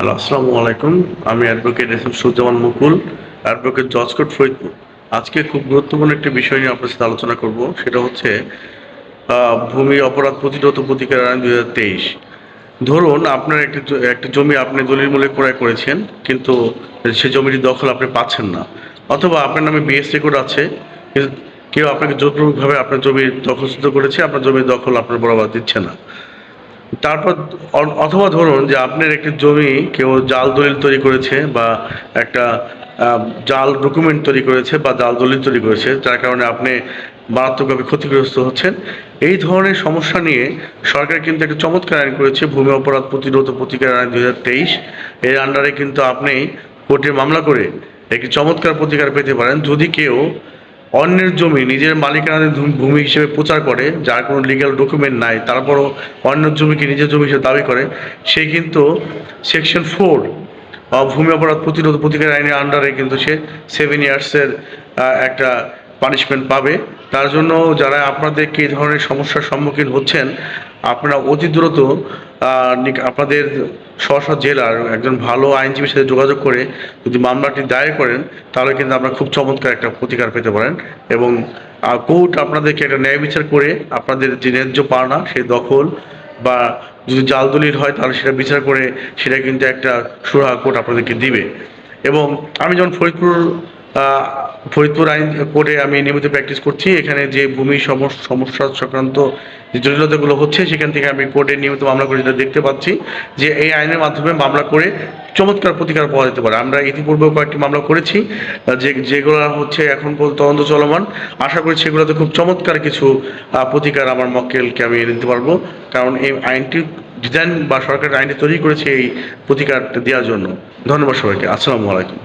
Hello, আসসালামু আলাইকুম। আমি advocate S M Sujjaman Mukul advocate judge court Faridpur. আজকে খুব গুরুত্বপূর্ণ একটি বিষয় নিয়ে আপনার সাথে আলোচনা করব। সেটা হচ্ছে ভূমি অপরাধ প্রতিরোধ প্রতিকার আইন হাজার তেইশ। ধরুন আপনার একটি একটি জমি আপনি দলিল মূল্যে ক্রয় করেছেন, কিন্তু সে জমিটির দখল আপনি পাচ্ছেন না। অথবা আপনার নামে বিএস রেকর্ড আছে কেউ আপনাকে জোরপূর্বকভাবে আপনার জমির দখলচ্যুত করেছে, আপনার জমির দখল আপনার বরাবর দিচ্ছে না। তারপর অথবা ধরুন যে আপনার একটি জমি কেউ জাল দলিল তৈরি করেছে বা একটা জাল ডকুমেন্ট তৈরি করেছে বা জাল দলিল তৈরি করেছে, যার কারণে আপনি মারাত্মকভাবে ক্ষতিগ্রস্ত হচ্ছেন, এই ধরনের সমস্যা নিয়ে সরকার কিন্তু একটা চমৎকার আইন করেছে, ভূমি অপরাধ প্রতিরোধ প্রতিকার আইন দুই হাজার তেইশ। এর আন্ডারে কিন্তু আপনি কোর্টে মামলা করে একটি চমৎকার প্রতিকার পেতে পারেন, যদি কেউ অন্যের জমি নিজের মালিকানাধীন ভূমি হিসেবে প্রচার করে, যার কোনো লিগ্যাল ডকুমেন্ট নাই, তারপরও অন্যের জমিকে নিজের জমি হিসেবে দাবি করে, সে কিন্তু সেকশন ফোর ভূমি অপরাধ প্রতিরোধ প্রতিকার আইনের আন্ডারে কিন্তু সে সেভেন ইয়ার্সের একটা পানিশমেন্ট পাবে। তার জন্য যারা আপনাদেরকে এই ধরনের সমস্যার সম্মুখীন হচ্ছেন, আপনারা অতি দ্রুত আপনাদের স্ব জেলার একজন ভালো আইনজীবীর সাথে যোগাযোগ করে যদি মামলাটি দায়ের করেন, তাহলে কিন্তু আপনারা খুব চমৎকার একটা প্রতিকার পেতে পারেন। এবং কোর্ট আপনাদেরকে একটা ন্যায় বিচার করে আপনাদের যে ন্যায্য পাওনা, সেই দখল বা যদি জাল দলিল হয়, তাহলে সেটা বিচার করে সেটা কিন্তু একটা সুরাহা কোর্ট আপনাদেরকে দিবে। এবং আমি যখন ফরিদপুর ফরিদপুর আইন কোর্টে আমি নিয়মিত প্র্যাকটিস করছি। এখানে যে ভূমি সমস- সমস্যা সংক্রান্ত যে জটিলতাগুলো হচ্ছে, সেখান থেকে আমি কোর্টে নিয়মিত মামলা করে যেটা দেখতে পাচ্ছি যে এই আইনের মাধ্যমে মামলা করে চমৎকার প্রতিকার পাওয়া যেতে পারে। আমরা ইতিপূর্বেও কয়েকটি মামলা করেছি যে, যেগুলো হচ্ছে এখন তদন্ত চলমান। আশা করি সেগুলোতে খুব চমৎকার কিছু প্রতিকার আমার মক্কেলকে আমি দিতে পারব। কারণ এই আইনটি ডিজাইন বা সরকার আইনটি তৈরি করেছে এই প্রতিকারটা দেওয়ার জন্য। ধন্যবাদ সবাইকে। আসসালামু আলাইকুম।